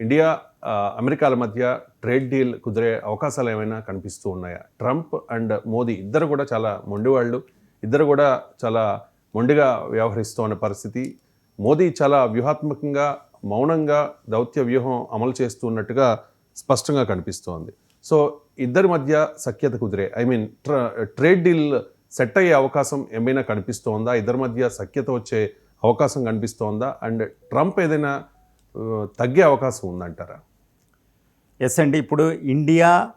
India అమెరికాల మధ్య trade deal కుదిరే అవకాశాలు ఏమైనా కనిపిస్తూ ఉన్నాయా? ట్రంప్ అండ్ మోదీ ఇద్దరు కూడా చాలా మొండివాళ్ళు ఇద్దరు కూడా చాలా మొండిగా వ్యవహరిస్తూ ఉన్న పరిస్థితి. మోదీ చాలా వ్యూహాత్మకంగా మౌనంగా దౌత్య వ్యూహం అమలు చేస్తూ ఉన్నట్టుగా స్పష్టంగా కనిపిస్తోంది. సో ఇద్దరి మధ్య సఖ్యత కుదిరే I mean trade deal set అయ్యే అవకాశం ఏమైనా కనిపిస్తోందా? ఇద్దరి మధ్య సఖ్యత వచ్చే అవకాశం కనిపిస్తోందా? అండ్ ట్రంప్ ఏదైనా తగ్గే అవకాశం ఉందంటారా? ఎస్ అండి. ఇప్పుడు ఇండియా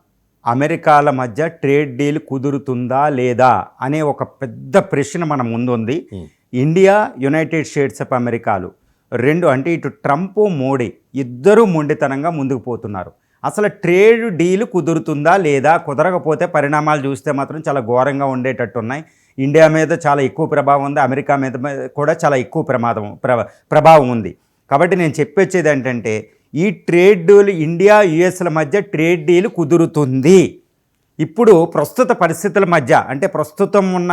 అమెరికాల మధ్య ట్రేడ్ డీల్ కుదురుతుందా లేదా అనే ఒక పెద్ద ప్రశ్న మన ముందు ఉంది ఇండియా యునైటెడ్ స్టేట్స్ ఆఫ్ అమెరికాలు రెండు అంటే ఇటు ట్రంప్ మోడీ ఇద్దరూ మొండితనంగా ముందుకు పోతున్నారు. అసలు ట్రేడ్ డీల్ కుదురుతుందా లేదా కుదరకపోతే పరిణామాలు చూస్తే మాత్రం చాలా ఘోరంగా ఉండేటట్టు ఉన్నాయి ఇండియా మీద చాలా ఎక్కువ ప్రభావం ఉంది అమెరికా మీద కూడా చాలా ఎక్కువ ప్రమాదం ప్ర- ప్రభావం ఉంది. కాబట్టి నేను చెప్పొచ్చేది ఏంటంటే ఈ ట్రేడ్ డీల్ ఇండియా యుఎస్ల మధ్య ట్రేడ్ డీల్ కుదురుతుంది. ఇప్పుడు ప్రస్తుత పరిస్థితుల మధ్య అంటే ప్రస్తుతం ఉన్న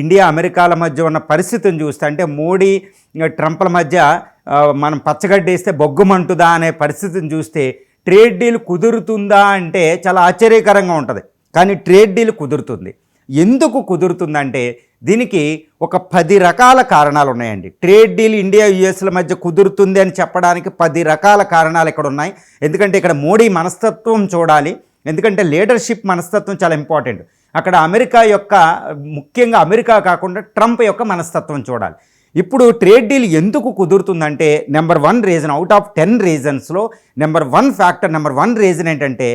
ఇండియా అమెరికాల మధ్య ఉన్న పరిస్థితిని చూస్తే అంటే మోడీ ట్రంప్ల మధ్య మనం పచ్చగడ్డి వేస్తే బొగ్గుమంటుదా అనే పరిస్థితిని చూస్తే ట్రేడ్ డీల్ కుదురుతుందా అంటే చాలా ఆశ్చర్యకరంగా ఉంటుంది. కానీ ట్రేడ్ డీల్ కుదురుతుంది. ఎందుకు కుదురుతుందంటే దీనికి ఒక పది రకాల కారణాలు ఉన్నాయండి. ట్రేడ్ డీల్ ఇండియా యుఎస్ల మధ్య కుదురుతుంది అని చెప్పడానికి పది రకాల కారణాలు ఇక్కడ ఉన్నాయి. ఎందుకంటే ఇక్కడ మోడీ మనస్తత్వం చూడాలి. ఎందుకంటే లీడర్షిప్ మనస్తత్వం చాలా ఇంపార్టెంట్. అక్కడ అమెరికా యొక్క ముఖ్యంగా అమెరికా కాకుండా ట్రంప్ యొక్క మనస్తత్వం చూడాలి. ఇప్పుడు ట్రేడ్ డీల్ ఎందుకు కుదురుతుందంటే number one reason out of ten రీజన్స్లో number one factor number one reason ఏంటంటే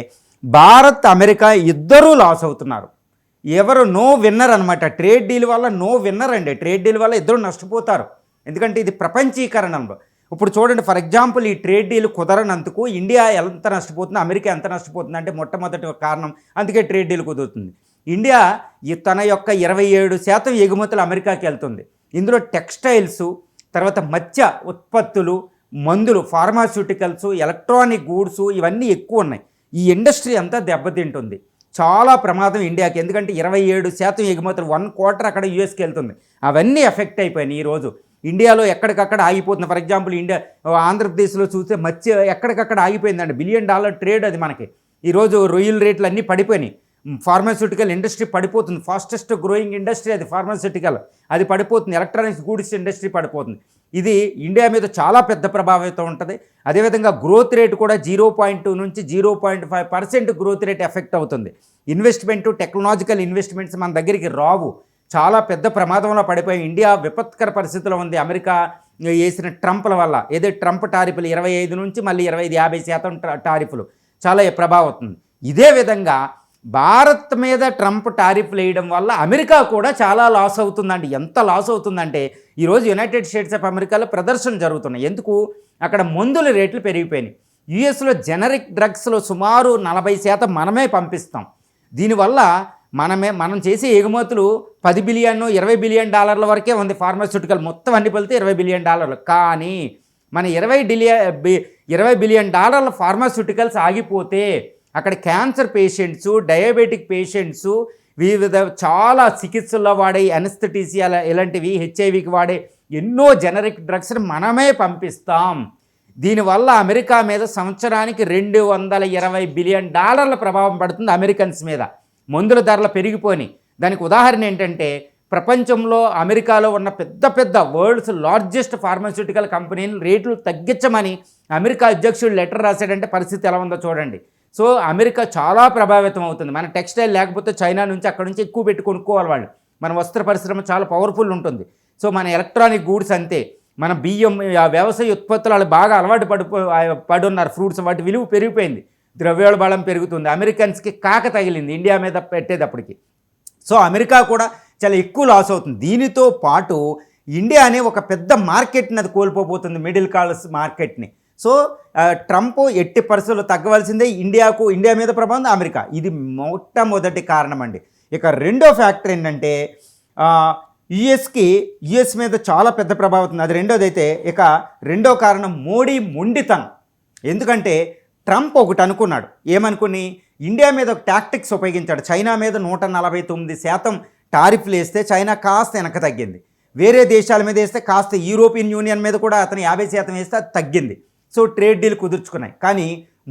భారత్ అమెరికా ఇద్దరూ లాస్ అవుతున్నారు. ఎవరు నో విన్నర్ అనమాట ట్రేడ్ డీల్ వల్ల నో విన్నర్ అండి. ట్రేడ్ డీల్ వల్ల ఇద్దరు నష్టపోతారు. ఎందుకంటే ఇది ప్రపంచీకరణలో. ఇప్పుడు చూడండి ఫర్ ఎగ్జాంపుల్ ఈ ట్రేడ్ డీల్ కుదరనందుకు ఇండియా ఎంత నష్టపోతుంది అమెరికా ఎంత నష్టపోతుంది అంటే మొట్టమొదటి కారణం. అందుకే ట్రేడ్ డీల్ కుదురుతుంది. ఇండియా ఈ తన యొక్క ఇరవై ఏడు శాతం ఎగుమతులు అమెరికాకి వెళ్తుంది. ఇందులో టెక్స్టైల్స్ తర్వాత మత్స్య ఉత్పత్తులు మందులు ఫార్మాస్యూటికల్స్ ఎలక్ట్రానిక్ గూడ్స్ ఇవన్నీ ఎక్కువ ఉన్నాయి. ఈ ఇండస్ట్రీ అంతా దెబ్బతింటుంది. చాలా ప్రమాదం ఇండియాకి. ఎందుకంటే ఇరవై ఏడు శాతం ఎగుమతులు వన్ క్వార్టర్ అక్కడ యూఎస్కి వెళ్తుంది. అవన్నీ ఎఫెక్ట్ అయిపోయినాయి ఈరోజు ఇండియాలో ఎక్కడికక్కడ ఆగిపోతుంది. ఫర్ ఎగ్జాంపుల్ ఇండియా ఆంధ్రప్రదేశ్లో చూస్తే మత్స్య ఎక్కడికక్కడ ఆగిపోయిందండి. బిలియన్ డాలర్ ట్రేడ్ అది మనకి. ఈరోజు రొయ్యల రేట్లు అన్నీ పడిపోయినాయి. ఫార్మాస్యూటికల్ ఇండస్ట్రీ పడిపోతుంది. ఫాస్టెస్ట్ గ్రోయింగ్ ఇండస్ట్రీ అది ఫార్మాస్యూటికల్ అది పడిపోతుంది. ఎలక్ట్రానిక్స్ గూడ్స్ ఇండస్ట్రీ పడిపోతుంది. ఇది ఇండియా మీద చాలా పెద్ద ప్రభావితం ఉంటుంది. అదేవిధంగా గ్రోత్ రేట్ కూడా జీరో పాయింట్ టూ నుంచి zero point five percent growth rate effect అవుతుంది. ఇన్వెస్ట్మెంట్ టెక్నాలజికల్ ఇన్వెస్ట్మెంట్స్ మన దగ్గరికి రావు. చాలా పెద్ద ప్రమాదంలో పడిపోయి ఇండియా విపత్కర పరిస్థితిలో ఉంది. అమెరికా వేసిన ట్రంప్ల వల్ల. ఏదో ట్రంప్ టారిఫ్లు ఇరవై ఐదు నుంచి మళ్ళీ ఇరవై ఐదు యాభై శాతం టారిఫ్లు. చాలా ప్రభావం అవుతుంది ఇదే విధంగా భారత్ మీద ట్రంప్ టారిఫ్లు వేయడం వల్ల అమెరికా కూడా చాలా లాస్ అవుతుందండి. ఎంత లాస్ అవుతుందంటే ఈరోజు యునైటెడ్ స్టేట్స్ ఆఫ్ అమెరికాలో ప్రదర్శన జరుగుతున్నాయి. ఎందుకు? అక్కడ మందుల రేట్లు పెరిగిపోయినాయి. యుఎస్లో జనరిక్ డ్రగ్స్లో సుమారు నలభై శాతం మనమే పంపిస్తాం. దీనివల్ల మనమే మనం చేసే ఎగుమతులు పది బిలియన్ ఇరవై బిలియన్ డాలర్ల వరకే ఉంది. ఫార్మాస్యూటికల్ మొత్తం అన్ని వెళ్తే ఇరవై బిలియన్ డాలర్లు. కానీ మన ఇరవై డిలియ బి- ఇరవై బిలియన్ డాలర్ల ఫార్మాస్యూటికల్స్ ఆగిపోతే అక్కడ క్యాన్సర్ పేషెంట్స్ డయాబెటిక్ పేషెంట్స్ వివిధ చాలా చికిత్సల్లో వాడే అనస్థటీసియా ఇలాంటివి హెచ్ఐవికి వాడే ఎన్నో జనరిక్ డ్రగ్స్ని మనమే పంపిస్తాం. దీనివల్ల అమెరికా మీద సంవత్సరానికి రెండు వందల ఇరవై బిలియన్ డాలర్ల ప్రభావం పడుతుంది అమెరికన్స్ మీద. మందుల ధరలు పెరిగిపోయి దానికి ఉదాహరణ ఏంటంటే ప్రపంచంలో అమెరికాలో ఉన్న పెద్ద పెద్ద వరల్డ్స్ లార్జెస్ట్ ఫార్మాస్యూటికల్ కంపెనీలు రేట్లు తగ్గించమని అమెరికా అధ్యక్షుడు లెటర్ రాశాడంటే పరిస్థితి ఎలా ఉందో చూడండి. సో అమెరికా చాలా ప్రభావితం అవుతుంది. మన టెక్స్టైల్ లేకపోతే చైనా నుంచి అక్కడ నుంచి ఎక్కువ పెట్టి కొనుక్కోవాలి వాళ్ళు. మన వస్త్ర పరిశ్రమ చాలా పవర్ఫుల్ ఉంటుంది. సో మన ఎలక్ట్రానిక్ గూడ్స్ అంతే. మన బియ్యం ఆ వ్యవసాయ ఉత్పత్తులు వాళ్ళు బాగా అలవాటు పడి పడున్నారు. ఫ్రూట్స్ వాటి విలువ పెరిగిపోయింది. ద్రవ్యోల్బణం పెరుగుతుంది. అమెరికన్స్కి కాక తగిలింది ఇండియా మీద పెట్టేటప్పటికి. సో అమెరికా కూడా చాలా ఎక్కువ లాస్ అవుతుంది. దీనితో పాటు ఇండియా అనే ఒక పెద్ద మార్కెట్ని అది కోల్పోబోతుంది. మిడిల్ క్లాస్ మార్కెట్ని సో ట్రంప్ ఎట్టి పరిస్థితుల్లో తగ్గవలసిందే ఇండియాకు ఇండియా మీద ప్రభావం అమెరికా. ఇది మొట్టమొదటి కారణం అండి ఇక రెండో ఫ్యాక్టర్ ఏంటంటే యుఎస్కి యుఎస్ మీద చాలా పెద్ద ప్రభావం ఉంది. అది రెండోది అయితే ఇక రెండో కారణం మోడీ మొండితనం. ఎందుకంటే ట్రంప్ ఒకటి అనుకున్నాడు. ఏమనుకుని ఇండియా మీద ఒక టాక్టిక్స్ ఉపయోగించాడు. చైనా మీద నూట నలభై తొమ్మిది శాతం టారిఫ్లు వేస్తే చైనా కాస్త వెనక తగ్గింది. వేరే దేశాల మీద వేస్తే కాస్త యూరోపియన్ యూనియన్ మీద కూడా అతను యాభై శాతం వేస్తే అది తగ్గింది. సో ట్రేడ్ డీల్ కుదుర్చుకున్నాయి. కానీ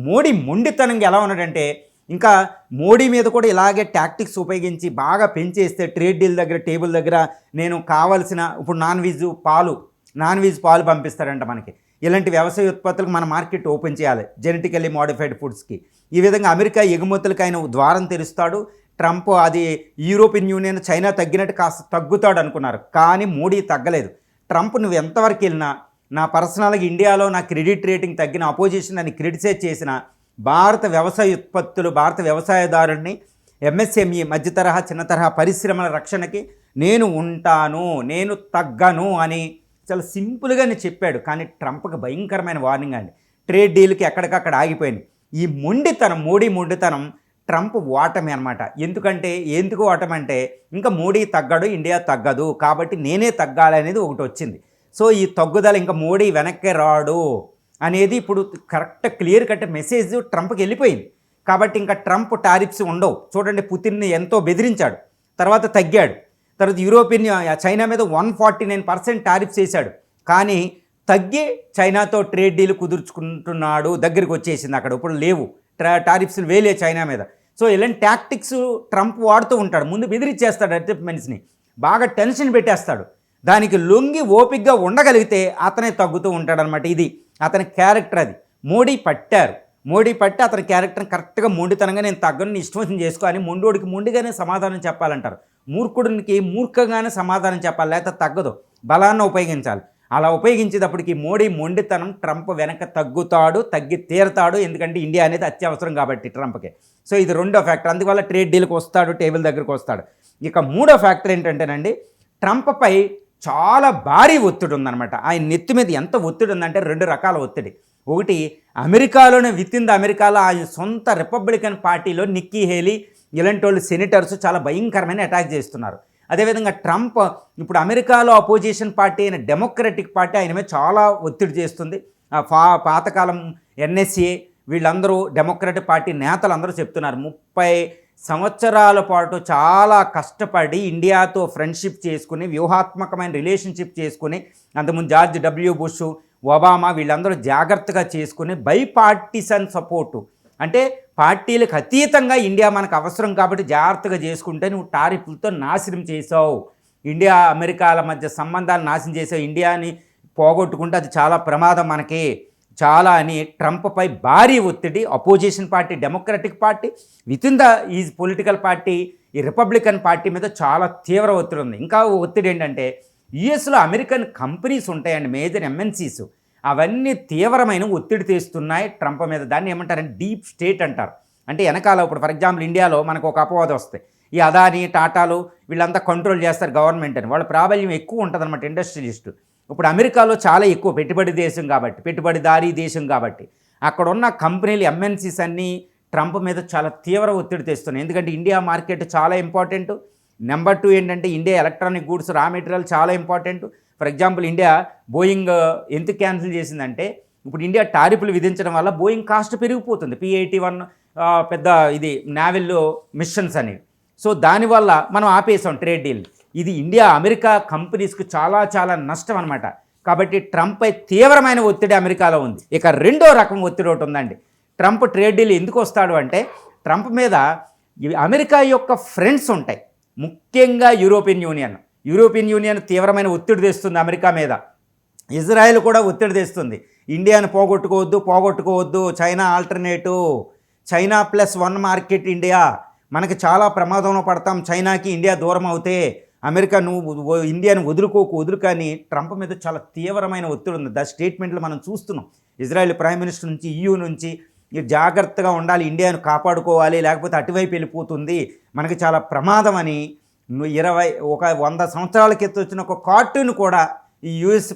మోడీ మొండితనంగా ఎలా ఉన్నాడంటే ఇంకా మోడీ మీద కూడా ఇలాగే టాక్టిక్స్ ఉపయోగించి బాగా పెంచేస్తే ట్రేడ్ డీల్ దగ్గర టేబుల్ దగ్గర నేను కావాల్సిన ఇప్పుడు నాన్ వెజ్ పాలు నాన్ వెజ్ పాలు పంపిస్తారంట మనకి. ఇలాంటి వ్యవసాయ ఉత్పత్తులకు మన మార్కెట్ ఓపెన్ చేయాలి జెనెటికల్లీ మోడిఫైడ్ ఫుడ్స్కి. ఈ విధంగా అమెరికా ఎగుమతులకు ఆయన ద్వారం తెరుస్తాడు. ట్రంప్ అది యూరోపియన్ యూనియన్ చైనా తగ్గినట్టు కాస్త తగ్గుతాడు అనుకున్నారు. కానీ మోడీ తగ్గలేదు. ట్రంప్ నువ్వు ఎంతవరకు వెళ్ళినా నా పర్సనల్గా ఇండియాలో నా క్రెడిట్ రేటింగ్ తగ్గిన అపోజిషన్ అని క్రిటిసైజ్ చేసిన భారత వ్యవసాయ ఉత్పత్తులు భారత వ్యవసాయదారుడిని ఎంఎస్ఎంఈ మధ్య తరహా చిన్న తరహా పరిశ్రమల రక్షణకి నేను ఉంటాను నేను తగ్గను అని చాలా సింపుల్గానే చెప్పాడు. కానీ ట్రంప్కి భయంకరమైన వార్నింగ్ అండి. ట్రేడ్ డీల్కి ఎక్కడికక్కడ ఆగిపోయింది. ఈ మొండితనం మోడీ మొండితనం ట్రంప్ ఓటమి అనమాట ఎందుకంటే ఎందుకు ఓటమి అంటే ఇంకా మోడీ తగ్గడు ఇండియా తగ్గదు. కాబట్టి నేనే తగ్గాలి అనేది ఒకటి వచ్చింది. సో ఈ తగ్గుదల ఇంకా మోడీ వెనక్కి రాడు అనేది ఇప్పుడు కరెక్ట్ క్లియర్ కట్ మెసేజ్ ట్రంప్కి వెళ్ళిపోయింది. కాబట్టి ఇంకా ట్రంప్ టారిఫ్స్ ఉండవు. చూడండి పుతిన్ని ఎంతో బెదిరించాడు. తర్వాత తగ్గాడు. తర్వాత యూరోపియన్ చైనా మీద one forty nine percent tariffs వేశాడు. కానీ తగ్గి చైనాతో ట్రేడ్ డీల్ కుదుర్చుకుంటున్నాడు. దగ్గరికి వచ్చేసింది అక్కడ. ఇప్పుడు లేవు. ట్రా టారిఫ్స్ వేలే చైనా మీద. సో ఇలాంటి టాక్టిక్స్ ట్రంప్ వాడుతూ ఉంటాడు. ముందు బెదిరిచ్చేస్తాడు అడ్జస్ట్మెంట్స్ని. బాగా టెన్షన్ పెట్టేస్తాడు. దానికి లొంగి ఓపిగ్గా ఉండగలిగితే అతనే తగ్గుతూ ఉంటాడనమాట ఇది. అతని క్యారెక్టర్ అది. మోడీ పట్టారు. మోడీ పట్టి అతని క్యారెక్టర్ని కరెక్ట్గా మొండితనంగా నేను తగ్గను ఇష్టం వచ్చింది చేసుకో అని మొండోడికి మొండిగానే సమాధానం చెప్పాలంటారు. మూర్ఖుడికి మూర్ఖంగానే సమాధానం చెప్పాలి లేకపోతే తగ్గదు. బలాన్ని ఉపయోగించాలి. అలా ఉపయోగించేటప్పటికి మోడీ మొండితనం ట్రంప్ వెనక తగ్గుతాడు తగ్గి తీరతాడు. ఎందుకంటే ఇండియా అనేది అత్యవసరం కాబట్టి ట్రంప్కి. సో ఇది రెండో ఫ్యాక్టర్. అందువల్ల ట్రేడ్ డీల్కి వస్తాడు టేబుల్ దగ్గరికి వస్తాడు. ఇక మూడో ఫ్యాక్టర్ ఏంటంటేనండి ట్రంప్పై చాలా భారీ ఒత్తిడి ఉందన్నమాట. ఆయన నెత్తి మీద ఎంత ఒత్తిడి ఉందంటే రెండు రకాల ఒత్తిడి. ఒకటి అమెరికాలోనే విత్ ఇన్ ద అమెరికాలో ఆయన సొంత రిపబ్లికన్ పార్టీలో నిక్కీ హేలీ ఇలాంటి వాళ్ళు సెనేటర్స్ చాలా భయంకరమైన అటాక్ చేస్తున్నారు. అదేవిధంగా ట్రంప్ ఇప్పుడు అమెరికాలో అపోజిషన్ పార్టీ అయిన డెమోక్రటిక్ పార్టీ ఆయన మీద చాలా ఒత్తిడి చేస్తుంది. ఆ ఫా పాతకాలం ఎన్ఎస్ఏ వీళ్ళందరూ డెమోక్రటిక్ పార్టీ నేతలు అందరూ చెప్తున్నారు. ముప్పై సంవత్సరాల పాటు చాలా కష్టపడి ఇండియాతో ఫ్రెండ్షిప్ చేసుకుని వ్యూహాత్మకమైన రిలేషన్షిప్ చేసుకుని అంతకుముందు జార్జ్ డబ్ల్యూ బుష్ ఒబామా వీళ్ళందరూ జాగ్రత్తగా చేసుకుని బై పార్టీసన్ సపోర్టు. అంటే పార్టీలకు అతీతంగా ఇండియా మనకు అవసరం కాబట్టి జాగ్రత్తగా చేసుకుంటే నువ్వు టారిఫ్లతో నాశనం చేసావు ఇండియా అమెరికాల మధ్య సంబంధాలు నాశనం చేసావు ఇండియాని పోగొట్టుకుంటే అది చాలా ప్రమాదం మనకి. చాలా అని ట్రంప్పై భారీ ఒత్తిడి opposition party Democratic party with in the is political party ఈ రిపబ్లికన్ పార్టీ మీద చాలా తీవ్ర ఒత్తిడి ఉంది. ఇంకా ఒత్తిడి ఏంటంటే యుఎస్లో అమెరికన్ కంపెనీస్ ఉంటాయండి మేజర్ ఎంఎన్సీస్ అవన్నీ తీవ్రమైన ఒత్తిడి తెస్తున్నాయి ట్రంప్ మీద. దాన్ని ఏమంటారంటే డీప్ స్టేట్ అంటారు. అంటే వెనకాల ఇప్పుడు ఫర్ ఎగ్జాంపుల్ ఇండియాలో మనకు ఒక అపవాదం వస్తాయి. ఈ అదాని టాటాలు వీళ్ళంతా కంట్రోల్ చేస్తారు గవర్నమెంట్ అని. వాళ్ళ ప్రాబల్యం ఎక్కువ ఉంటుంది అనమాట ఇప్పుడు అమెరికాలో చాలా ఎక్కువ పెట్టుబడి దేశం కాబట్టి పెట్టుబడిదారీ దేశం కాబట్టి అక్కడ ఉన్న కంపెనీలు ఎంఎన్సీస్ అన్నీ ట్రంప్ మీద చాలా తీవ్ర ఒత్తిడి తెస్తున్నాయి. ఎందుకంటే ఇండియా మార్కెట్ చాలా ఇంపార్టెంట్ నెంబర్ టూ ఏంటంటే India electronic goods raw material చాలా important for example India Boeing ఎందుకు క్యాన్సిల్ చేసిందంటే ఇప్పుడు ఇండియా టారిఫ్లు విధించడం వల్ల బోయింగ్ కాస్ట్ పెరిగిపోతుంది. పిఐటి వన్ పెద్ద ఇది నావెల్ మిషన్స్ అనేవి. సో దానివల్ల మనం ఆపేసాం ట్రేడ్ డీల్. ఇది ఇండియా అమెరికా కంపెనీస్కి చాలా చాలా నష్టం అనమాట కాబట్టి ట్రంప్పై తీవ్రమైన ఒత్తిడి అమెరికాలో ఉంది. ఇక రెండో రకం ఒత్తిడి ఒకటి ఉందండి. ట్రంప్ ట్రేడ్ డీల్ ఎందుకు వస్తాడు అంటే ట్రంప్ మీద అమెరికా యొక్క ఫ్రెండ్స్ ఉంటాయి. ముఖ్యంగా యూరోపియన్ యూనియన్. యూరోపియన్ యూనియన్ తీవ్రమైన ఒత్తిడి తెస్తుంది అమెరికా మీద. ఇజ్రాయెల్ కూడా ఒత్తిడి తెస్తుంది. ఇండియాను పోగొట్టుకోవద్దు పోగొట్టుకోవద్దు China alternative China plus one market India. మనకి చాలా ప్రమాదంలో పడతాం. చైనాకి ఇండియా దూరం అవుతే. అమెరికా నువ్వు ఇండియాను వదులుకోకు వదులుకని ట్రంప్ మీద చాలా తీవ్రమైన ఒత్తిడి ఉంది. దా స్టేట్మెంట్లు మనం చూస్తున్నాం. ఇజ్రాయెల్ ప్రైమ్ మినిస్టర్ నుంచి ఈయూ నుంచి జాగ్రత్తగా ఉండాలి ఇండియాను కాపాడుకోవాలి లేకపోతే అటువైపు వెళ్ళిపోతుంది. మనకి చాలా ప్రమాదం అని ఇరవై ఒక వంద సంవత్సరాల క్రితం వచ్చిన ఒక కార్టూన్ కూడా ఈ యుఎస్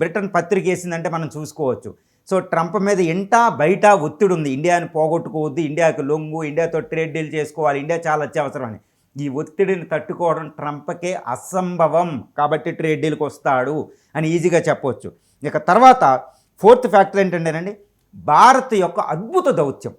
బ్రిటన్ పత్రిక వేసిందంటే మనం చూసుకోవచ్చు. సో ట్రంప్ మీద ఇంటా బయట ఒత్తిడి ఉంది. ఇండియాని పోగొట్టుకోవద్దు ఇండియాకి లొంగు ఇండియాతో ట్రేడ్ డీల్ చేసుకోవాలి ఇండియా చాలా అత్యవసరం అని ఈ ఒత్తిడిని తట్టుకోవడం ట్రంప్కే అసంభవం కాబట్టి ట్రేడ్ డీల్కి వస్తాడు అని ఈజీగా చెప్పవచ్చు ఇక తర్వాత ఫోర్త్ ఫ్యాక్టర్ ఏంటంటేనండి భారత్ యొక్క అద్భుత దౌత్యం.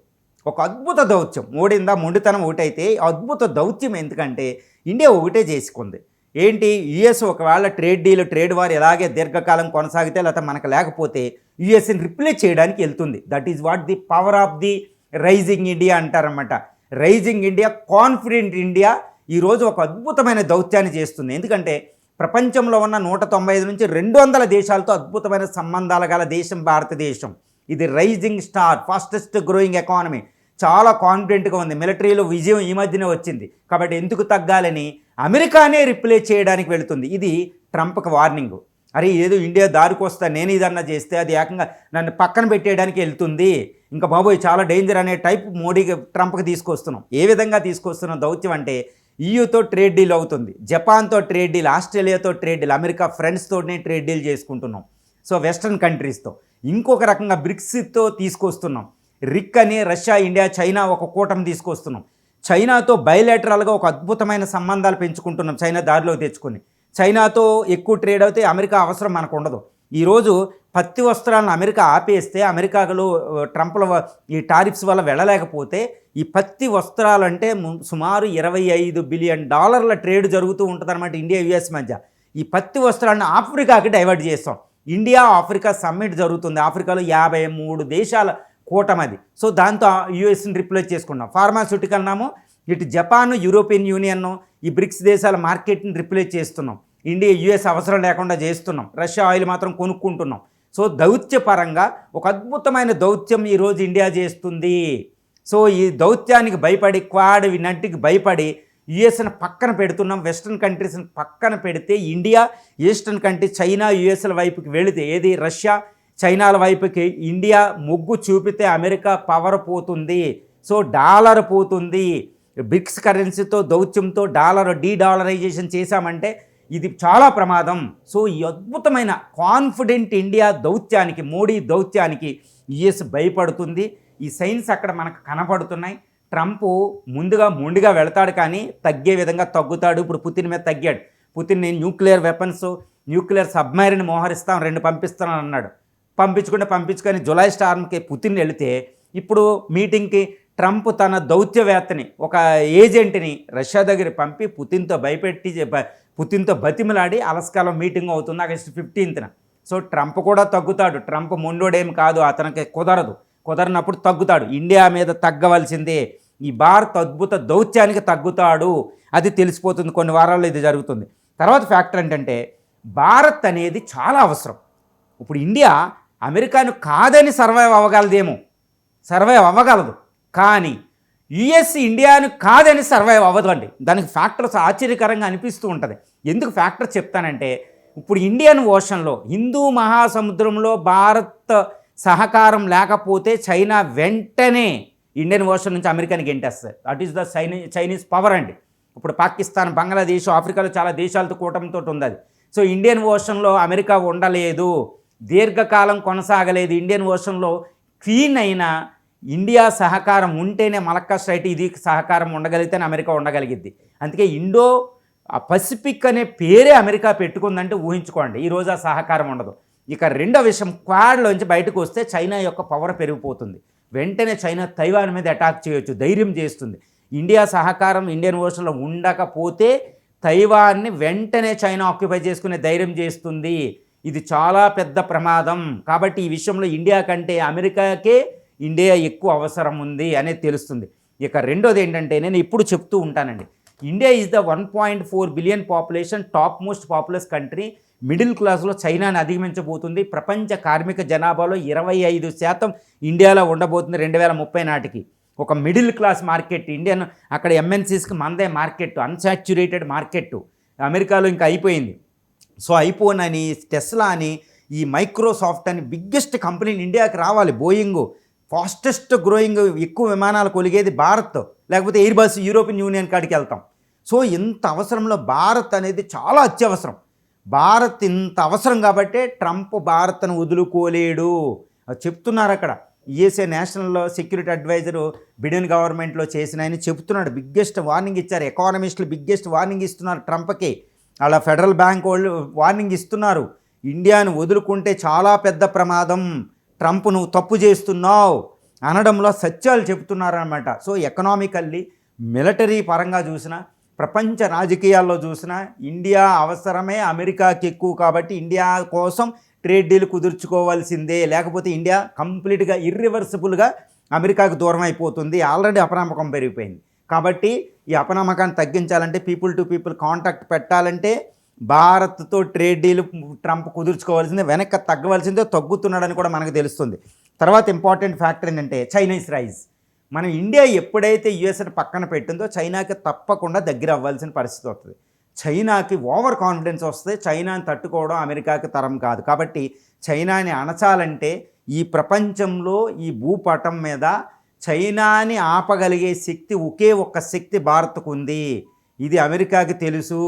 ఒక అద్భుత దౌత్యం. మూడిందా మొండితనం ఒకటైతే అద్భుత దౌత్యం ఎందుకంటే ఇండియా ఒకటే చేసుకుంది. ఏంటి? యుఎస్ ఒకవేళ ట్రేడ్ డీల్ ట్రేడ్ వార్ ఎలాగే దీర్ఘకాలం కొనసాగితే లేకపోతే మనకు లేకపోతే యుఎస్ని రిప్లేస్ చేయడానికి వెళ్తుంది. That is what the power of the rising India అంటారన్నమాట. Rising India confident India ఈరోజు ఒక అద్భుతమైన దౌత్యాన్ని చేస్తుంది. ఎందుకంటే ప్రపంచంలో ఉన్న నూట తొంభై ఐదు నుంచి రెండు వందల దేశాలతో అద్భుతమైన సంబంధాలు గల దేశం భారతదేశం. ఇది rising star fastest growing economy. చాలా కాన్ఫిడెంట్గా ఉంది. మిలిటరీలో విజయం ఈ మధ్యనే వచ్చింది. కాబట్టి ఎందుకు తగ్గాలని అమెరికానే రిప్లేస్ చేయడానికి వెళుతుంది. ఇది ట్రంప్కి వార్నింగ్. అరే ఏదో ఇండియా దారికి వస్తా నేను ఇదన్నా చేస్తే అది ఏకంగా నన్ను పక్కన పెట్టేయడానికి వెళ్తుంది. ఇంకా బాబోయ్ చాలా డేంజర్ అనే టైప్ మోడీకి ట్రంప్కి తీసుకొస్తున్నాం. ఏ విధంగా తీసుకొస్తున్నాం దౌత్యం అంటే ఈయూతో ట్రేడ్ డీల్ అవుతుంది. జపాన్తో ట్రేడ్ డీల్ ఆస్ట్రేలియాతో ట్రేడ్ డీల్ అమెరికా ఫ్రెండ్స్తోనే ట్రేడ్ డీల్ చేసుకుంటున్నాం. సో వెస్ట్రన్ కంట్రీస్తో ఇంకొక రకంగా బ్రిక్స్తో తీసుకొస్తున్నాం. రిక్ అని రష్యా ఇండియా చైనా ఒక కూటమి తీసుకొస్తున్నాం. చైనాతో బయలేటరల్గా ఒక అద్భుతమైన సంబంధాలు పెంచుకుంటున్నాం చైనా దారిలో తెచ్చుకొని. చైనాతో ఎక్కువ ట్రేడ్ అయితే అమెరికా అవసరం మనకు ఉండదు. ఈరోజు పత్తి వస్త్రాలను అమెరికా ఆపేస్తే అమెరికాలో ట్రంప్ల ఈ టారిఫ్స్ వల్ల వెళ్ళలేకపోతే ఈ పత్తి వస్త్రాలంటే సుమారు ఇరవై ఐదు బిలియన్ డాలర్ల ట్రేడ్ జరుగుతూ ఉంటుందన్నమాట ఇండియా యుఎస్ మధ్య. ఈ పత్తి వస్త్రాలను ఆఫ్రికాకి డైవర్ట్ చేస్తాం. ఇండియా ఆఫ్రికా సమ్మిట్ జరుగుతుంది. ఆఫ్రికాలో యాభై మూడు దేశాల కూటమది సో దాంతో యుఎస్ని రిప్లేస్ చేసుకున్నాం ఫార్మాస్యూటికల్ నాము ఇటు జపాన్ యూరోపియన్ యూనియన్ ఈ బ్రిక్స్ దేశాల మార్కెట్ని రిప్లేస్ చేస్తున్నాం. ఇండియా యుఎస్ అవసరం లేకుండా చేస్తున్నాం. రష్యా ఆయిల్ మాత్రం కొనుక్కుంటున్నాం. సో దౌత్యపరంగా ఒక అద్భుతమైన దౌత్యం ఈరోజు ఇండియా చేస్తుంది. సో ఈ దౌత్యానికి భయపడి క్వాడ్ వినంటికి భయపడి యుఎస్ని పక్కన పెడుతున్నాం. వెస్ట్రన్ కంట్రీస్ని పక్కన పెడితే ఇండియా ఈస్టర్న్ కంట్రీ చైనా యుఎస్ల వైపుకి వెళితే ఏది? రష్యా. చైనాల వైపుకి ఇండియా మొగ్గు చూపితే అమెరికా పవర్ పోతుంది. సో డాలర్ పోతుంది. బ్రిక్స్ కరెన్సీతో దౌత్యంతో డాలర్ డీ డాలరైజేషన్ చేశామంటే ఇది చాలా ప్రమాదం. సో ఈ అద్భుతమైన కాన్ఫిడెంట్ ఇండియా దౌత్యానికి మోడీ దౌత్యానికి యుఎస్ భయపడుతుంది. ఈ సైన్స్ అక్కడ మనకు కనపడుతున్నాయి. ట్రంప్ ముందుగా మొండిగా వెళతాడు కానీ తగ్గే విధంగా తగ్గుతాడు. ఇప్పుడు పుతిన్ మీద తగ్గాడు. పుతిన్ నేను న్యూక్లియర్ వెపన్స్ న్యూక్లియర్ సబ్మైరిన్ మోహరిస్తాం రెండు పంపిస్తాను అన్నాడు. పంపించుకుంటే పంపించుకొని జులై స్టార్మ్కి పుతిన్ వెళితే ఇప్పుడు మీటింగ్కి ట్రంప్ తన దౌత్యవేత్తని ఒక ఏజెంట్ని రష్యా దగ్గర పంపి పుతిన్తో భయపెట్టి పుతిన్తో బతిమలాడి అలస్కాలో మీటింగ్ అవుతుంది ఆగస్టు ఫిఫ్టీన్త్న. సో ట్రంప్ కూడా తగ్గుతాడు. ట్రంప్ మొండోడేం కాదు అతనికి కుదరదు. కుదరనప్పుడు తగ్గుతాడు. ఇండియా మీద తగ్గవలసిందే. ఈ భారత్ అద్భుత దౌత్యానికి తగ్గుతాడు. అది తెలిసిపోతుంది. కొన్ని వారాల్లో ఇది జరుగుతుంది. తర్వాత ఫ్యాక్టర్ ఏంటంటే భారత్ అనేది చాలా అవసరం. ఇప్పుడు ఇండియా అమెరికాను కాదని సర్వైవ్ అవ్వగలదేమో. సర్వైవ్ అవ్వగలదు. కానీ యుఎస్ ఇండియాను కాదని సర్వైవ్ అవ్వదు అండి దానికి ఫ్యాక్టర్స్ ఆశ్చర్యకరంగా అనిపిస్తూ ఉంటుంది. ఎందుకు ఫ్యాక్టర్ చెప్తానంటే ఇప్పుడు ఇండియన్ ఓషన్లో హిందూ మహాసముద్రంలో భారత్ సహకారం లేకపోతే చైనా వెంటనే ఇండియన్ ఓషన్ నుంచి అమెరికాని గెంటేస్తుంది. That is the Chinese Chinese power అండి. ఇప్పుడు పాకిస్తాన్ బంగ్లాదేశ్ ఆఫ్రికాలో చాలా దేశాలతో కూటమితో ఉంది అది. సో ఇండియన్ ఓషన్లో అమెరికా ఉండలేదు. దీర్ఘకాలం కొనసాగలేదు. ఇండియన్ ఓషన్లో క్వీన్ అయిన ఇండియా సహకారం ఉంటేనే మలక్కా స్ట్రైట్ ఇది సహకారం ఉండగలిగితేనే అమెరికా ఉండగలిగిద్ది. అందుకే ఇండో ఆ పసిఫిక్ అనే పేరే అమెరికా పెట్టుకుందంటే ఊహించుకోండి. ఈరోజు ఆ సహకారం ఉండదు. ఇక రెండో విషయం క్వాడ్లోంచి బయటకు వస్తే చైనా యొక్క పవర్ పెరిగిపోతుంది. వెంటనే చైనా తైవాన్ మీద అటాక్ చేయొచ్చు ధైర్యం చేస్తుంది. ఇండియా సహకారం ఇండియన్ ఓషన్లో ఉండకపోతే తైవాన్ని వెంటనే చైనా ఆక్యుపై చేసుకునే ధైర్యం చేస్తుంది. ఇది చాలా పెద్ద ప్రమాదం. కాబట్టి ఈ విషయంలో ఇండియా కంటే అమెరికాకే ఇండియా ఎక్కువ అవసరం ఉంది అనేది తెలుస్తుంది. ఇక రెండోది ఏంటంటే నేను ఇప్పుడు చెప్తూ ఉంటానండి. India is the one point four billion population top most populous country middle క్లాస్లో చైనాను అధిగమించబోతుంది. ప్రపంచ కార్మిక జనాభాలో ఇరవై ఐదు శాతం ఇండియాలో ఉండబోతుంది రెండు వేల ముప్పై నాటికి. ఒక మిడిల్ క్లాస్ మార్కెట్ ఇండియన్ అక్కడ ఎంఎన్సీస్కి మందే మార్కెట్ అన్సాచ్యురేటెడ్ మార్కెట్ అమెరికాలో ఇంకా అయిపోయింది. సో ఐఫోన్ అని టెస్లా అని ఈ మైక్రోసాఫ్ట్ అని బిగ్గెస్ట్ కంపెనీని ఇండియాకి రావాలి. బోయింగ్. ఫాస్టెస్ట్ గ్రోయింగ్ ఎక్కువ విమానాలు కొలిగేది భారత్ లేకపోతే ఎయిర్ బస్ యూరోపియన్ యూనియన్ కాడికి వెళ్తాం. సో ఇంత అవసరంలో భారత్ అనేది చాలా అత్యవసరం. భారత్ ఇంత అవసరం కాబట్టే ట్రంప్ భారత్ను వదులుకోలేడు. చెప్తున్నారు అక్కడ. యుఎస్ఏ నేషనల్లో సెక్యూరిటీ అడ్వైజరు బిడెన్ గవర్నమెంట్లో చేసినాయని చెప్తున్నాడు. బిగ్గెస్ట్ వార్నింగ్ ఇచ్చారు. ఎకానమిస్టులు బిగ్గెస్ట్ వార్నింగ్ ఇస్తున్నారు ట్రంప్కి. అలా ఫెడరల్ బ్యాంక్ వాళ్ళు వార్నింగ్ ఇస్తున్నారు. ఇండియాను వదులుకుంటే చాలా పెద్ద ప్రమాదం. ట్రంప్ నువ్వు తప్పు చేస్తున్నావు అనడంలో సత్యాలు చెబుతున్నారనమాట సో ఎకనామికల్లీ మిలిటరీ పరంగా చూసినా ప్రపంచ రాజకీయాల్లో చూసినా ఇండియా అవసరమే అమెరికాకి ఎక్కువ కాబట్టి ఇండియా కోసం ట్రేడ్ డీల్ కుదుర్చుకోవాల్సిందే. లేకపోతే ఇండియా కంప్లీట్గా ఇర్రివర్సిబుల్గా అమెరికాకు దూరం అయిపోతుంది. ఆల్రెడీ అపనమ్మకం పెరిగిపోయింది. కాబట్టి ఈ అపనమ్మకాన్ని తగ్గించాలంటే పీపుల్ టు పీపుల్ కాంటాక్ట్ పెట్టాలంటే భారత్తో ట్రేడ్ డీల్ ట్రంప్ కుదుర్చుకోవాల్సిందే వెనక్కి తగ్గవలసిందే తగ్గుతున్నాడని కూడా మనకు తెలుస్తుంది. తర్వాత ఇంపార్టెంట్ ఫ్యాక్టర్ ఏంటంటే చైనీస్ రైజ్ మనం ఇండియా ఎప్పుడైతే యుఎస్ని పక్కన పెట్టిందో చైనాకి తప్పకుండా దగ్గర అవ్వాల్సిన పరిస్థితి వస్తుంది. చైనాకి ఓవర్ కాన్ఫిడెన్స్ వస్తే చైనాని తట్టుకోవడం అమెరికాకి తరం కాదు. కాబట్టి చైనాని అణచాలంటే ఈ ప్రపంచంలో ఈ భూపటం మీద చైనాని ఆపగలిగే శక్తి ఒకే ఒక్క శక్తి భారత్కు ఉంది. ఇది అమెరికాకి తెలుసు.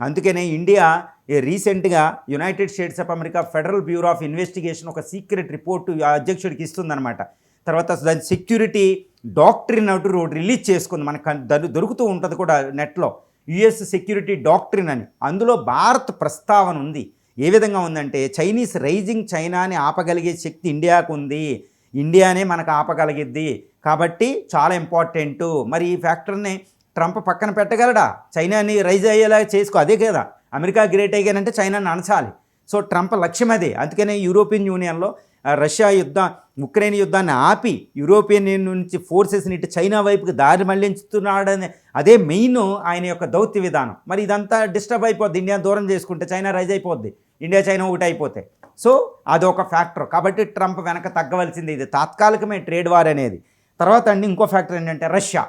అందుకనే ఇండియా రీసెంట్గా United States of America Federal Bureau of Investigation ఒక సీక్రెట్ రిపోర్టు అధ్యక్షుడికి ఇస్తుందన్నమాట. తర్వాత దాని సెక్యూరిటీ డాక్టరీన్ అవుట్ రిలీజ్ చేసుకుంది. మనకు దొరుకుతూ ఉంటుంది కూడా నెట్లో. యుఎస్ సెక్యూరిటీ డాక్టరీన్ అని. అందులో భారత్ ప్రస్తావన ఉంది. ఏ విధంగా ఉందంటే చైనీస్ రైజింగ్ చైనాని ఆపగలిగే శక్తి ఇండియాకు ఉంది. ఇండియానే మనకు ఆపగలిగిద్ది. కాబట్టి చాలా ఇంపార్టెంటు. మరి ఈ ఫ్యాక్టర్ని ట్రంప్ పక్కన పెట్టగలడా? చైనాని రైజ్ అయ్యేలా చేసుకో. అదే కదా. అమెరికా గ్రేట్ అయ్యానంటే చైనాని అణచాలి. సో ట్రంప్ లక్ష్యం అదే. అందుకనే యూరోపియన్ యూనియన్లో రష్యా యుద్ధం ఉక్రెయిన్ యుద్ధాన్ని ఆపి యూరోపియన్ నుంచి ఫోర్సెస్ని ఇటు చైనా వైపుకి దారి మళ్ళించుతున్నాడనే అదే మెయిన్ ఆయన యొక్క దౌత్య విధానం. మరి ఇదంతా డిస్టర్బ్ అయిపోద్ది. ఇండియా దూరం చేసుకుంటే చైనా రైజ్ అయిపోద్ది. ఇండియా చైనా ఒకటి అయిపోతే. సో అదొక ఫ్యాక్టర్ కాబట్టి ట్రంప్ వెనక తగ్గవలసింది ఇది. తాత్కాలికమే ట్రేడ్ వార్ అనేది. తర్వాత అండి ఇంకో ఫ్యాక్టర్ ఏంటంటే రష్యా.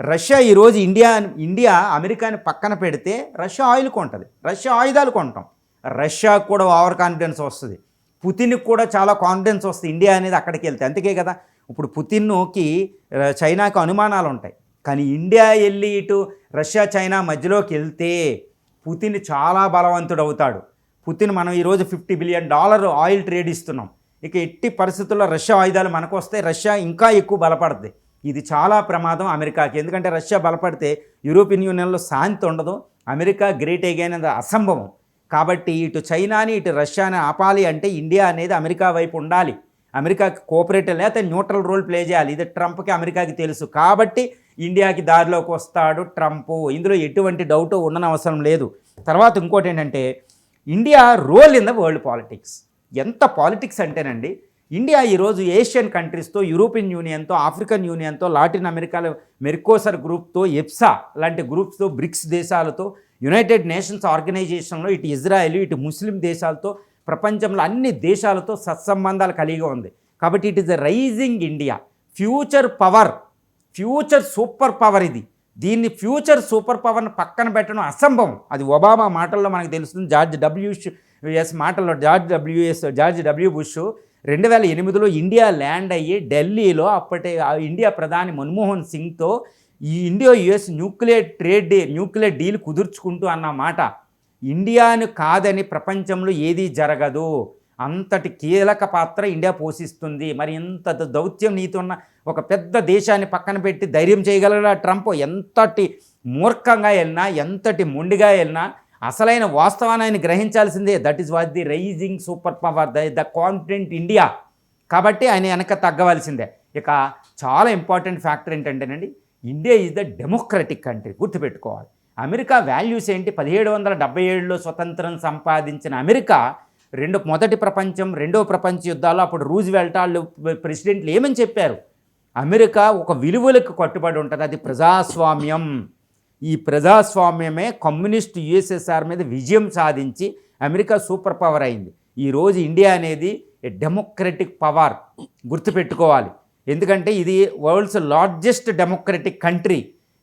రష్యా ఈరోజు ఇండియా ఇండియా అమెరికాని పక్కన పెడితే రష్యా ఆయిల్ కొంటుంది. రష్యా ఆయుధాలు కొంటాం. రష్యాకు కూడా ఓవర్ కాన్ఫిడెన్స్ వస్తుంది. పుతిన్కి కూడా చాలా కాన్ఫిడెన్స్ వస్తుంది ఇండియా అనేది అక్కడికి వెళ్తే. అందుకే కదా? ఇప్పుడు పుతిన్కి చైనాకు అనుమానాలు ఉంటాయి. కానీ ఇండియా వెళ్ళి ఇటు రష్యా చైనా మధ్యలోకి వెళ్తే పుతిన్ చాలా బలవంతుడు అవుతాడు. పుతిన్ మనం ఈరోజు fifty billion dollar oil trade ఇస్తున్నాం. ఇక ఎట్టి పరిస్థితుల్లో రష్యా ఆయుధాలు మనకు వస్తే రష్యా ఇంకా ఎక్కువ బలపడుతుంది ఇది చాలా ప్రమాదం అమెరికాకి. ఎందుకంటే రష్యా బలపడితే యూరోపియన్ యూనియన్లో శాంతి ఉండదు. అమెరికా గ్రేట్ అయినది అసంభవం. కాబట్టి ఇటు చైనాని ఇటు రష్యాని ఆపాలి అంటే ఇండియా అనేది అమెరికా వైపు ఉండాలి. అమెరికాకి కోఆపరేట్ లేకపోతే న్యూట్రల్ రోల్ ప్లే చేయాలి. ఇది ట్రంప్కి అమెరికాకి తెలుసు. కాబట్టి ఇండియాకి దారిలోకి వస్తాడు ట్రంప్. ఇందులో ఎటువంటి డౌట్ ఉండనవసరం లేదు. తర్వాత ఇంకోటి ఏంటంటే India role in the world politics. ఎంత పాలిటిక్స్ అంటేనండి ఇండియా ఈరోజు ఏషియన్ కంట్రీస్తో యూరోపియన్ యూనియన్తో ఆఫ్రికన్ యూనియన్తో లాటిన్ అమెరికాలో మెర్కోసర్ గ్రూప్తో ఎప్సా లాంటి గ్రూప్స్తో బ్రిక్స్ దేశాలతో యునైటెడ్ నేషన్స్ ఆర్గనైజేషన్లో ఇటు ఇజ్రాయెల్ ఇటు ముస్లిం దేశాలతో ప్రపంచంలో అన్ని దేశాలతో సత్సంబంధాలు కలిగి ఉంది. కాబట్టి it is the rising India. Future power future super power ఇది. దీన్ని ఫ్యూచర్ సూపర్ పవర్ని పక్కన పెట్టడం అసంభవం. అది ఒబామా మాటల్లో మనకు తెలుస్తుంది. జార్జ్ డబ్ల్యూఎస్ మాటల్లో జార్జ్ డబ్ల్యూఎస్ జార్జ్ డబ్ల్యూ బుష్ రెండు వేల ఎనిమిదిలో ఇండియా ల్యాండ్ అయ్యి ఢిల్లీలో అప్పటి ఆ ఇండియా ప్రధాని మన్మోహన్ సింగ్తో ఈ ఇండియా యుఎస్ న్యూక్లియర్ ట్రేడ్ డీ న్యూక్లియర్ డీల్ కుదుర్చుకుంటూ అన్న మాట. ఇండియాను కాదని ప్రపంచంలో ఏదీ జరగదు. అంతటి కీలక పాత్ర ఇండియా పోషిస్తుంది. మరి ఇంత దౌత్యం నీతున్న ఒక పెద్ద దేశాన్ని పక్కన పెట్టి ధైర్యం చేయగలరా ట్రంప్? ఎంతటి మూర్ఖంగా వెళ్ళినా ఎంతటి మొండిగా వెళ్ళినా అసలైన వాస్తవాన్ని ఆయన గ్రహించాల్సిందే. That is what the rising super power the the confident India కాబట్టి ఆయన వెనక తగ్గవలసిందే. ఇక చాలా ఇంపార్టెంట్ ఫ్యాక్టర్ ఏంటంటేనండి India is the democratic country గుర్తుపెట్టుకోవాలి. అమెరికా వాల్యూస్ ఏంటి? పదిహేడు వందల డెబ్బై ఏడులో స్వతంత్రం సంపాదించిన అమెరికా రెండు మొదటి ప్రపంచం రెండో ప్రపంచ యుద్ధాల్లో అప్పుడు రూజ్ వెల్టాళ్ళు ప్రెసిడెంట్లు ఏమని చెప్పారు? అమెరికా ఒక విలువలకు కట్టుబడి ఉంటుంది. అది ప్రజాస్వామ్యం. ఈ ప్రజాస్వామ్యమే కమ్యూనిస్ట్ యుఎస్ఎస్ఆర్ మీద విజయం సాధించి అమెరికా సూపర్ పవర్ అయింది. ఈరోజు ఇండియా అనేది డెమోక్రటిక్ పవర్ గుర్తుపెట్టుకోవాలి. ఎందుకంటే ఇది వరల్డ్స్ లార్జెస్ట్ డెమోక్రటిక్ కంట్రీ.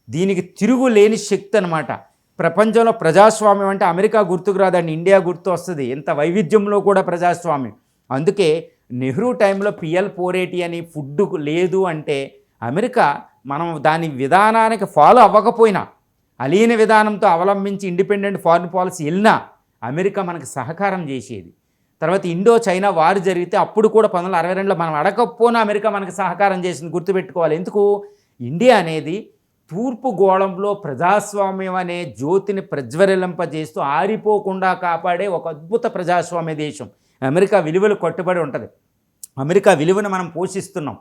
దీనికి తిరుగులేని శక్తి అనమాట ప్రపంచంలో ప్రజాస్వామ్యం అంటే అమెరికా గుర్తుకు రాదండి ఇండియా గుర్తు వస్తుంది. ఇంత వైవిధ్యంలో కూడా ప్రజాస్వామ్యం. అందుకే నెహ్రూ టైంలో పిఎల్ పోరేటి అని ఫుడ్ లేదు అంటే అమెరికా మనం దాని విధానానికి ఫాలో అవ్వకపోయినా అలీన విధానంతో అవలంబించి ఇండిపెండెంట్ ఫారిన్ పాలసీ వెళ్ళినా అమెరికా మనకు సహకారం చేసేది. తర్వాత ఇండో చైనా వారు జరిగితే అప్పుడు కూడా పంతొమ్మిది వందల అరవై రెండులో మనం అడగకపోయినా అమెరికా మనకు సహకారం చేసింది గుర్తుపెట్టుకోవాలి. ఎందుకు? ఇండియా అనేది తూర్పు గోళంలో ప్రజాస్వామ్యం అనే జ్యోతిని ప్రజ్వరిలింపజేస్తూ ఆరిపోకుండా కాపాడే ఒక అద్భుత ప్రజాస్వామ్య దేశం. అమెరికా విలువలు కట్టుబడి ఉంటుంది. అమెరికా విలువను మనం పోషిస్తున్నాం.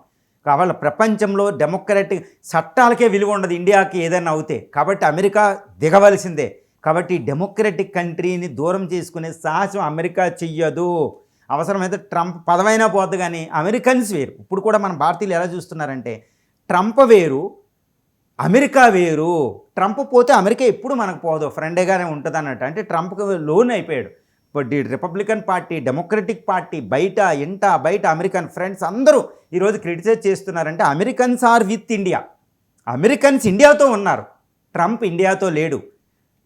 కావాలి ప్రపంచంలో డెమోక్రటిక్ చట్టాలకే విలువ ఉండదు ఇండియాకి ఏదైనా అవుతే. కాబట్టి అమెరికా దిగవలసిందే. కాబట్టి డెమోక్రటిక్ కంట్రీని దూరం చేసుకునే సాహసం అమెరికా చెయ్యదు. అవసరమైతే ట్రంప్ పదవైనా పోద్దు కానీ అమెరికన్స్ వేరు. ఇప్పుడు కూడా మన భారతీయులు ఎలా చూస్తున్నారంటే ట్రంప్ వేరు అమెరికా వేరు. ట్రంప్ పోతే అమెరికా ఎప్పుడు మనకు పోదు. ఫ్రెండేగానే ఉంటుంది అన్నట్టు అంటే ట్రంప్కి లోన్ అయిపోయాడు. ఇప్పుడు రిపబ్లికన్ పార్టీ డెమోక్రటిక్ పార్టీ బయట ఇంట బయట అమెరికన్ ఫ్రెండ్స్ అందరూ ఈరోజు క్రిటిసైజ్ చేస్తున్నారంటే Americans are with India Americans ఇండియాతో ఉన్నారు. ట్రంప్ ఇండియాతో లేడు.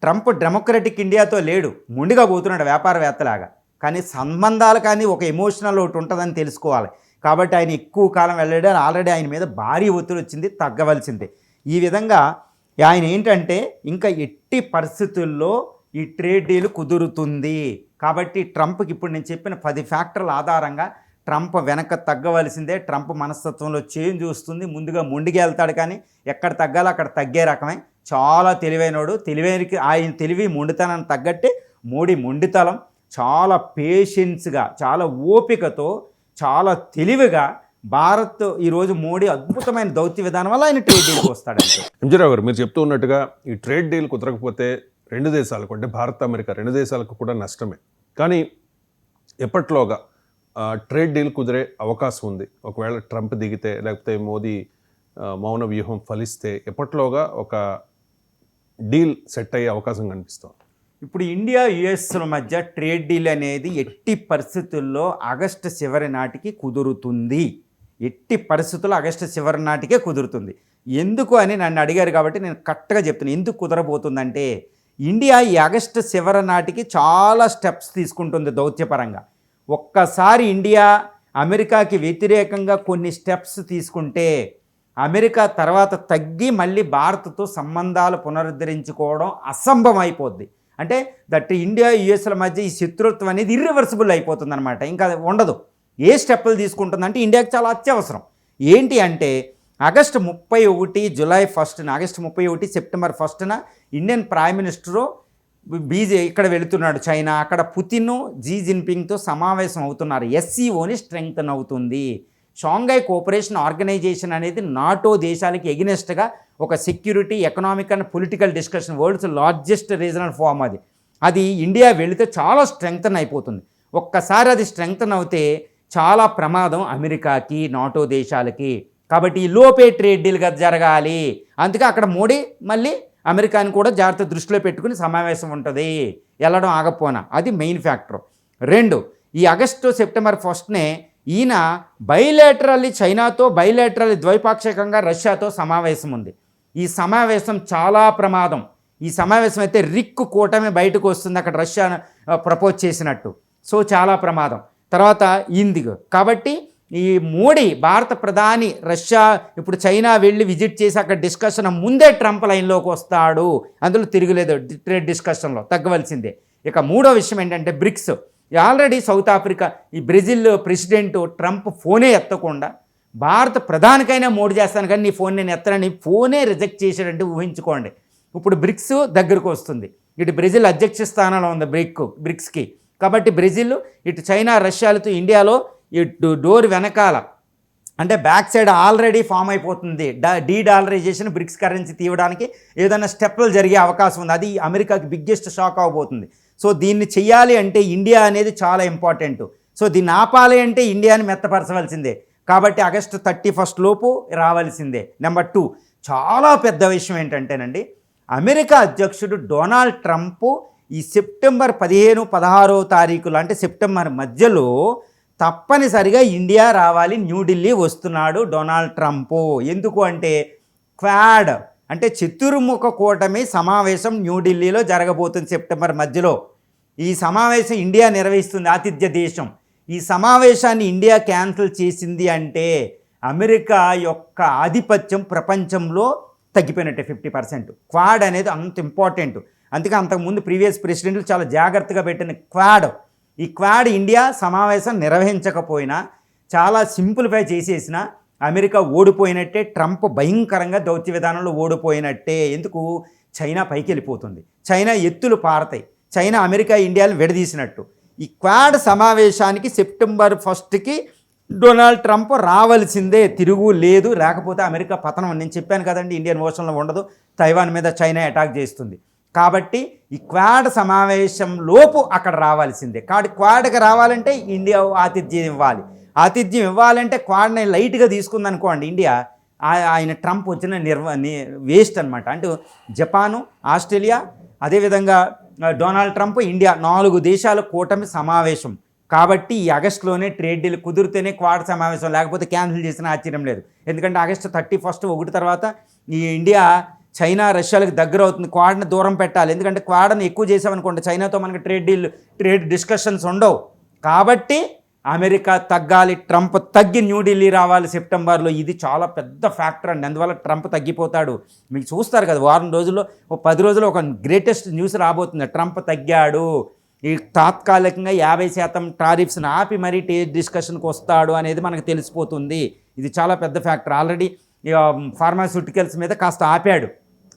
ట్రంప్ డెమోక్రటిక్ ఇండియాతో లేడు. ముండిగా పోతున్నాడు వ్యాపారవేత్తలాగా. కానీ సంబంధాలు కానీ ఒక ఎమోషనల్ ఒకటి ఉంటుందని తెలుసుకోవాలి. కాబట్టి ఆయన ఎక్కువ కాలం వెళ్ళడం ఆల్రెడీ ఆయన మీద భారీ ఒత్తిడి వచ్చింది తగ్గవలసిందే. ఈ విధంగా ఆయన ఏంటంటే ఇంకా ఎట్టి పరిస్థితుల్లో ఈ ట్రేడ్ డీల్ కుదురుతుంది. కాబట్టి ట్రంప్కి ఇప్పుడు నేను చెప్పిన పది ఫ్యాక్టర్ల ఆధారంగా ట్రంప్ వెనక తగ్గవలసిందే ట్రంప్ మనస్తత్వంలో చేంజ్ వస్తుంది ముందుగా ముందుకు కానీ ఎక్కడ తగ్గాలో అక్కడ తగ్గే రకమే. చాలా తెలివైనోడు తెలివైనకి ఆయన తెలివి మొండితనాన్ని తగ్గట్టే మోడీ ముండితలం. చాలా పేషెన్స్గా చాలా ఓపికతో చాలా తెలివిగా భారత్ ఈరోజు మోడీ అద్భుతమైన దౌత్య విధానం వల్ల ఆయన ట్రేడ్ డీల్కి వస్తాడంటే ఎంజీరావు గారు మీరు చెప్తూ ఉన్నట్టుగా ఈ ట్రేడ్ డీల్ కుదరకపోతే రెండు దేశాలకు అంటే భారత్ అమెరికా రెండు దేశాలకు కూడా నష్టమే. కానీ ఎప్పట్లోగా ట్రేడ్ డీల్ కుదిరే అవకాశం ఉంది. ఒకవేళ ట్రంప్ దిగితే లేకపోతే మోదీ మౌన వ్యూహం ఫలిస్తే ఎప్పట్లోగా ఒక డీల్ సెట్ అయ్యే అవకాశం కనిపిస్తుంది. ఇప్పుడు ఇండియా యుఎస్ల మధ్య ట్రేడ్ డీల్ అనేది ఎట్టి పరిస్థితుల్లో ఆగస్టు చివరి నాటికి కుదురుతుంది. ఎట్టి పరిస్థితుల్లో ఆగస్టు చివరి నాటికే కుదురుతుంది. ఎందుకు అని నన్ను అడిగారు కాబట్టి నేను కరెక్ట్గా చెప్తున్నాను ఎందుకు కుదరబోతుందంటే ఇండియా ఈ ఆగస్టు చివరి నాటికి చాలా స్టెప్స్ తీసుకుంటుంది దౌత్యపరంగా. ఒక్కసారి ఇండియా అమెరికాకి వ్యతిరేకంగా కొన్ని స్టెప్స్ తీసుకుంటే అమెరికా తర్వాత తగ్గి మళ్ళీ భారత్తో సంబంధాలు పునరుద్ధరించుకోవడం అసంభవం అయిపోద్ది అంటే దట్ ఇండియా యుఎస్ల మధ్య ఈ శత్రుత్వం అనేది ఇర్రివర్సిబుల్ అయిపోతుంది అనమాట ఇంకా అది ఉండదు. ఏ స్టెప్పులు తీసుకుంటుందంటే ఇండియాకి చాలా అత్యవసరం. ఏంటి అంటే ఆగస్టు ముప్పై ఒకటి జూలై ఫస్ట్న ఆగస్టు ముప్పై ఒకటి సెప్టెంబర్ ఫస్ట్న ఇండియన్ ప్రైమ్ మినిస్టరు బీజే ఇక్కడ వెళుతున్నాడు చైనా. అక్కడ పుతిన్ జీ జిన్పింగ్తో సమావేశం అవుతున్నారు. ఎస్సీఓని స్ట్రెంగ్తన్ అవుతుంది. షాంఘై కోఆపరేషన్ ఆర్గనైజేషన్ అనేది నాటో దేశాలకి ఎగినెస్ట్గా ఒక security economic and political discussion world's largest regional forum అది. అది ఇండియా వెళితే చాలా స్ట్రెంగ్తన్ అయిపోతుంది. ఒక్కసారి అది స్ట్రెంగ్తన్ అవుతే చాలా ప్రమాదం అమెరికాకి నాటో దేశాలకి. కాబట్టి ఈ లోపే ట్రేడ్ డీల్గా జరగాలి. అందుకే అక్కడ మోడీ మళ్ళీ అమెరికాని కూడా జాగ్రత్త దృష్టిలో పెట్టుకుని సమావేశం ఉంటుంది. వెళ్ళడం ఆగపోనా? అది మెయిన్ ఫ్యాక్టర్. రెండు ఈ ఆగస్టు సెప్టెంబర్ ఫస్ట్నే ఈయన బయలేటరల్లీ చైనాతో బయలేటరల్లీ ద్వైపాక్షికంగా రష్యాతో సమావేశం ఉంది. ఈ సమావేశం చాలా ప్రమాదం. ఈ సమావేశం అయితే రిక్కు కూటమి బయటకు వస్తుంది అక్కడ రష్యా ప్రపోజ్ చేసినట్టు. సో చాలా ప్రమాదం. తర్వాత ఇందిగు. కాబట్టి ఈ మోడీ భారత ప్రధాని రష్యా ఇప్పుడు చైనా వెళ్ళి విజిట్ చేసి అక్కడ డిస్కషన్ ముందే ట్రంప్ లైన్లోకి వస్తాడు. అందులో తిరుగులేదు. ట్రేడ్ డిస్కషన్లో తగ్గవలసిందే. ఇక మూడో విషయం ఏంటంటే బ్రిక్స్. ఆల్రెడీ సౌత్ ఆఫ్రికా ఈ బ్రెజిల్ ప్రెసిడెంట్ ట్రంప్ ఫోనే ఎత్తకుండా భారత ప్రధానికైనా మోడీ చేస్తాను కానీ నీ ఫోన్ నేను ఎత్తనని ఫోనే రిజెక్ట్ చేశాడంటే ఊహించుకోండి. ఇప్పుడు బ్రిక్స్ దగ్గరకు వస్తుంది. ఇటు బ్రెజిల్ అధ్యక్ష స్థానంలో ఉంది బ్రిక్ బ్రిక్స్కి. కాబట్టి బ్రెజిల్ ఇటు చైనా రష్యాలతో ఇండియాలో ఈ డోర్ వెనకాల అంటే బ్యాక్ సైడ్ ఆల్రెడీ ఫామ్ అయిపోతుంది. డీ డాలరైజేషన్ బ్రిక్స్ కరెన్సీ తీయడానికి ఏదైనా స్టెప్లు జరిగే అవకాశం ఉంది. అది అమెరికాకి బిగ్గెస్ట్ షాక్ అవబోతుంది. సో దీన్ని చేయాలి అంటే ఇండియా అనేది చాలా ఇంపార్టెంట్. సో దీన్ని ఆపాలి అంటే ఇండియాని మెత్తపరచవలసిందే. కాబట్టి ఆగస్టు థర్టీ ఫస్ట్ లోపు రావాల్సిందే. Number two. చాలా పెద్ద విషయం ఏంటంటేనండి అమెరికా అధ్యక్షుడు డొనాల్డ్ ట్రంప్ ఈ సెప్టెంబర్ పదిహేను పదహారో తారీఖులు అంటే సెప్టెంబర్ మధ్యలో తప్పనిసరిగా ఇండియా రావాలి న్యూఢిల్లీ వస్తున్నాడు డొనాల్డ్ ట్రంప్. ఎందుకు అంటే క్వాడ్ అంటే చతుర్ముఖ కూటమి సమావేశం న్యూఢిల్లీలో జరగబోతుంది సెప్టెంబర్ మధ్యలో. ఈ సమావేశం ఇండియా నిర్వహిస్తుంది ఆతిథ్య దేశం. ఈ సమావేశాన్ని ఇండియా క్యాన్సిల్ చేసింది అంటే అమెరికా యొక్క ఆధిపత్యం ప్రపంచంలో తగ్గిపోయినట్టే ఫిఫ్టీ పర్సెంట్. క్వాడ్ అనేది అంత ఇంపార్టెంట్. అందుకే అంతకుముందు ప్రీవియస్ ప్రెసిడెంట్లు చాలా జాగ్రత్తగా పెట్టిన క్వాడ్. ఈ క్వాడ్ ఇండియా సమావేశం నిర్వహించకపోయినా చాలా సింపుల్ఫై చేసేసిన అమెరికా ఓడిపోయినట్టే ట్రంప్ భయంకరంగా దౌత్య విధానంలో ఓడిపోయినట్టే ఎందుకు? చైనా పైకి వెళ్ళిపోతుంది చైనా ఎత్తులు పారతాయి. China America ఇండియాలు విడదీసినట్టు. ఈ క్వాడ్ సమావేశానికి సెప్టెంబర్ ఫస్ట్కి డొనాల్డ్ ట్రంప్ రావాల్సిందే తిరుగు లేదు లేకపోతే అమెరికా పతనం నేను చెప్పాను కదండి ఇండియన్ ఓషన్లో ఉండదు తైవాన్ మీద చైనా అటాక్ చేస్తుంది. కాబట్టి ఈ క్వాడ్ సమావేశం లోపు అక్కడ రావాల్సిందే. కాబట్టి క్వాడ్కి రావాలంటే ఇండియా ఆతిథ్యం ఇవ్వాలి. ఆతిథ్యం ఇవ్వాలంటే క్వాడ్ని లైట్గా తీసుకుందనుకోండి ఇండియా ఆ- ఆయన ట్రంప్ వచ్చిన నిర్వ వేస్ట్ అనమాట అంటే జపాను ఆస్ట్రేలియా అదేవిధంగా డొనాల్డ్ ట్రంప్ ఇండియా నాలుగు దేశాల కూటమి సమావేశం. కాబట్టి ఈ ఆగస్టులోనే ట్రేడ్ డీల్ కుదిరితేనే క్వాడ్ సమావేశం లేకపోతే క్యాన్సిల్ చేసిన ఆశ్చర్యం లేదు. ఎందుకంటే ఆగస్టు థర్టీ ఫస్ట్ ఒకటి తర్వాత ఈ ఇండియా చైనా రష్యాలకు దగ్గర అవుతుంది. క్వాడ్ని దూరం పెట్టాలి. ఎందుకంటే క్వాడ్ని ఎక్కువ చేసామనుకోండి చైనాతో మనకి ట్రేడ్ డీల్ ట్రేడ్ డిస్కషన్స్ ఉండవు. కాబట్టి అమెరికా తగ్గాలి ట్రంప్ తగ్గి న్యూఢిల్లీ రావాలి సెప్టెంబర్లో. ఇది చాలా పెద్ద ఫ్యాక్టర్ అండి. అందువల్ల ట్రంప్ తగ్గిపోతాడు. మీకు చూస్తారు కదా వారం రోజుల్లో ఓ పది రోజుల్లో ఒక గ్రేటెస్ట్ న్యూస్ రాబోతుంది. ట్రంప్ తగ్గాడు. ఈ తాత్కాలికంగా యాభై శాతం టారిఫ్స్ని ఆపి మరీ టే డిస్కషన్కి వస్తాడు అనేది మనకు తెలిసిపోతుంది. ఇది చాలా పెద్ద ఫ్యాక్టర్. ఆల్రెడీ ఫార్మాస్యూటికల్స్ మీద కాస్త ఆపాడు.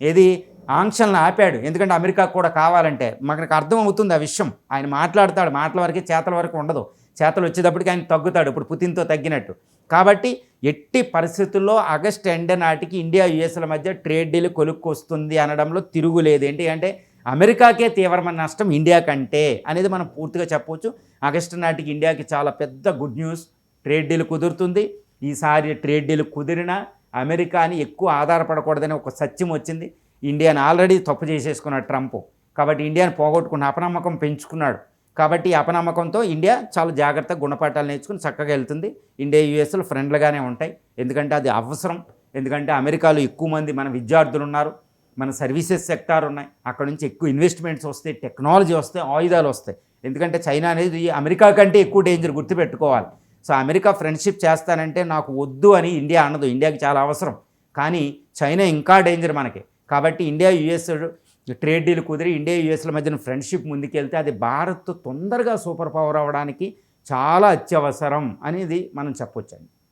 ఏది? ఆంక్షలను ఆపాడు. ఎందుకంటే అమెరికాకు కూడా కావాలంటే మనకు అర్థం అవుతుంది ఆ విషయం. ఆయన మాట్లాడతాడు. మాటల వరకు చేతల వరకు ఉండదు. చేతలు వచ్చేటప్పటికి ఆయన తగ్గుతాడు. ఇప్పుడు పుతిన్తో తగ్గినట్టు. కాబట్టి ఎట్టి పరిస్థితుల్లో ఆగస్ట్ ఎండ్ నాటికి ఇండియా యుఎస్ల మధ్య ట్రేడ్ డీల్ కొలుక్కొస్తుంది అనడంలో తిరుగులేదు. ఏంటి అంటే అమెరికాకే తీవ్రమైన నష్టం ఇండియా కంటే అనేది మనం పూర్తిగా చెప్పవచ్చు ఆగస్టు నాటికి ఇండియాకి చాలా పెద్ద గుడ్ న్యూస్. ట్రేడ్ డీల్ కుదురుతుంది. ఈసారి ట్రేడ్ డీల్ కుదిరినా అమెరికాని ఎక్కువ ఆధారపడకూడదని ఒక సత్యం వచ్చింది. ఇండియాని ఆల్రెడీ తప్పు చేసేసుకున్నాడు ట్రంప్. కాబట్టి ఇండియాని పోగొట్టుకున్న అపనమ్మకం పెంచుకున్నాడు. కాబట్టి ఈ అపనమ్మకంతో ఇండియా చాలా జాగ్రత్తగా గుణపాఠాలు నేర్చుకుని చక్కగా వెళ్తుంది. ఇండియా యూఎస్లు ఫ్రెండ్లుగానే ఉంటాయి. ఎందుకంటే అది అవసరం. ఎందుకంటే అమెరికాలో ఎక్కువ మంది మన విద్యార్థులు ఉన్నారు. మన సర్వీసెస్ సెక్టార్ ఉన్నాయి. అక్కడ నుంచి ఎక్కువ ఇన్వెస్ట్మెంట్స్ వస్తాయి. టెక్నాలజీ వస్తాయి. ఆయుధాలు వస్తాయి. ఎందుకంటే చైనా అనేది అమెరికా కంటే ఎక్కువ డేంజర్ గుర్తుపెట్టుకోవాలి. సో అమెరికా ఫ్రెండ్షిప్ చేస్తానంటే నాకు వద్దు అని ఇండియా అనదు. ఇండియాకి చాలా అవసరం. కానీ చైనా ఇంకా డేంజర్ మనకి. కాబట్టి ఇండియా యుఎస్ ట్రేడ్ డీల్ కుదిరి ఇండియా యుఎస్ల మధ్యన ఫ్రెండ్షిప్ ముందుకెళ్తే అది భారత్ తొందరగా సూపర్ పవర్ అవ్వడానికి చాలా అత్యవసరం అనేది మనం చెప్పొచ్చండి.